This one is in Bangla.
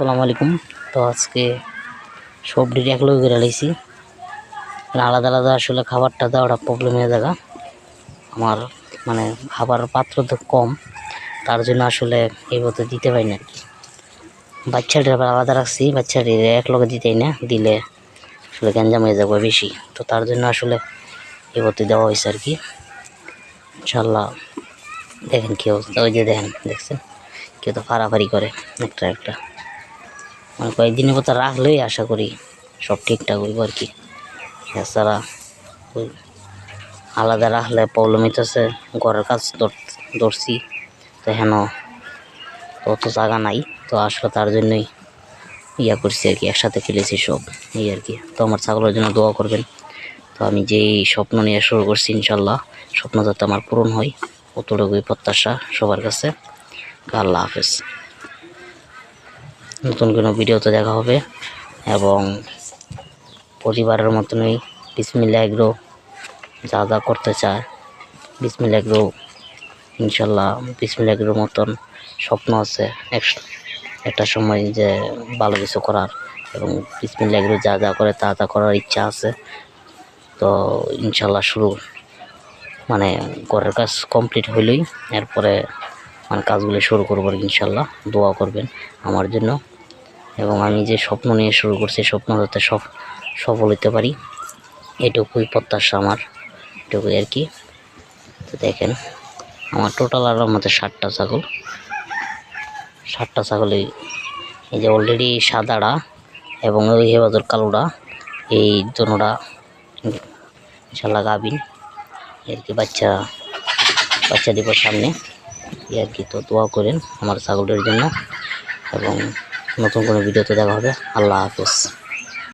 আসসালামু আলাইকুম। তো আজকে সব ডিরে এক লোক করে লাইছি। আলাদা আলাদা আসলে খাবারটা দেওয়াটা প্রবলেম হয়ে জায়গা আমার মানে খাবার পাত্র তো কম, তার জন্য আসলে এই মতো দিতে পারি না আর কি। বাচ্চাটির আবার আলাদা রাখছি, বাচ্চাটির এক লগে দিতেই না, দিলে আসলে গ্যাঞ্জাম হয়ে যাবে বেশি। তো তার জন্য আসলে এই মতো দেওয়া হয়েছে আর কি। ইনশাল্লাহ দেখেন কেউ ওই যে দেখেন, দেখছেন? কেউ তো ফাড়াফাড়ি করে, একটা একটা। মানে কয়েকদিনের মতো রাখলেই আশা করি সব ঠিকঠাক হইব আর কি। এছাড়া আলাদা রাখলে প্রবলেম হইতেছে, ঘরের কাজ ধর- ধরছি, তো হেন অত জায়গা নাই, তো আসলে তার জন্যই ইয়া করছি আর কি, একসাথে ফেলেছি সব, এই আর কি। তো আমার ছাগলের জন্য দোয়া করবেন। তো আমি যেই স্বপ্ন নিয়ে শুরু করছি ইনশাল্লাহ স্বপ্ন যাতে আমার পূরণ হয়, অতটুকুই প্রত্যাশা সবার কাছে। আল্লাহ হাফেজ। নতুন কোনো ভিডিওতে দেখা হবে এবং পরিবারের মতনই বিসমিল্লা এগ্রো যা যা করতে চায় বিসমিল্লা এগ্রো, ইনশাল্লাহ বিসমিল্লা এগ্রোর মতন স্বপ্ন আছে। একটা সময় যে ভালো কিছু করার এবং বিসমিল্লা এগ্রো যা যা করে তা তা করার ইচ্ছা আছে। তো ইনশাল্লাহ শুরু মানে ঘরের কাজ কমপ্লিট হইলেই, এরপরে মানে কাজগুলো শুরু করব ইনশাল্লাহ। দোয়া করবেন আমার জন্য। এবং আমি যে স্বপ্ন নিয়ে শুরু করছি স্বপ্ন যাতে সফ, সফল হতে পারি, এটুকুই প্রত্যাশা আমার, এটুকুই আর কি। তো দেখেন, আমার টোটাল আর আমাদের ষাটটা ছাগল। ষাটটা ছাগলই এই যে অলরেডি সাদাটা এবং ওই হেবাদর কালোটা এই দুটা ইনশাল্লাহ গাবিন আর কি বাচ্চা বাচ্চা দিব সামনে। এই আর কি। তো দোয়া করেন আমার ছাগলের জন্য এবং নতুন কোনো ভিডিওতে দেখা হবে। আল্লাহ হাফেজ।